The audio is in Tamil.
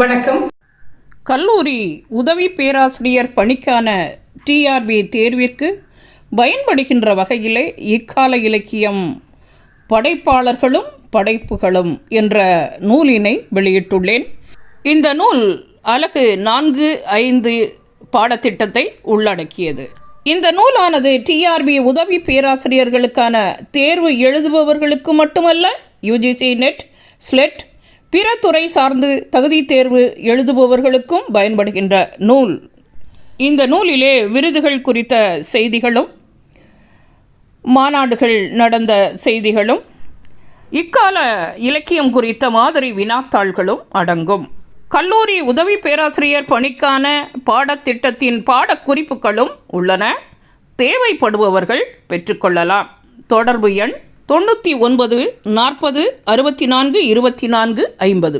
வணக்கம். கல்லூரி உதவி பேராசிரியர் பணிக்கான டிஆர்பி தேர்விற்கு பயன்படுகின்ற வகையிலே இக்கால இலக்கியம் படைப்பாளர்களும் படைப்புகளும் என்ற நூலினை வெளியிட்டுள்ளேன். இந்த நூல் அலகு நான்கு ஐந்து பாடத்திட்டத்தை உள்ளடக்கியது. இந்த நூலானது டிஆர்பி உதவி பேராசிரியர்களுக்கான தேர்வு எழுதுபவர்களுக்கு மட்டுமல்ல யுஜிசி நெட் ஸ்லெட் பிற துறை சார்ந்து தகுதி தேர்வு எழுதுபவர்களுக்கும் பயன்படுகின்ற நூல். இந்த நூலிலே விருதுகள் குறித்த செய்திகளும் மாநாடுகள் நடந்த செய்திகளும் இக்கால இலக்கியம் குறித்த மாதிரி வினாத்தாள்களும் அடங்கும். கல்லூரி உதவி பேராசிரியர் பணிக்கான பாடத்திட்டத்தின் பாடக்குறிப்புகளும் உள்ளன. தேவைப்படுபவர்கள் பெற்றுக்கொள்ளலாம் தொடர்பு எண் தொண்ணூற்றி ஒன்பது நாற்பது அறுபத்தி நான்கு இருபத்தி நான்கு ஐம்பது.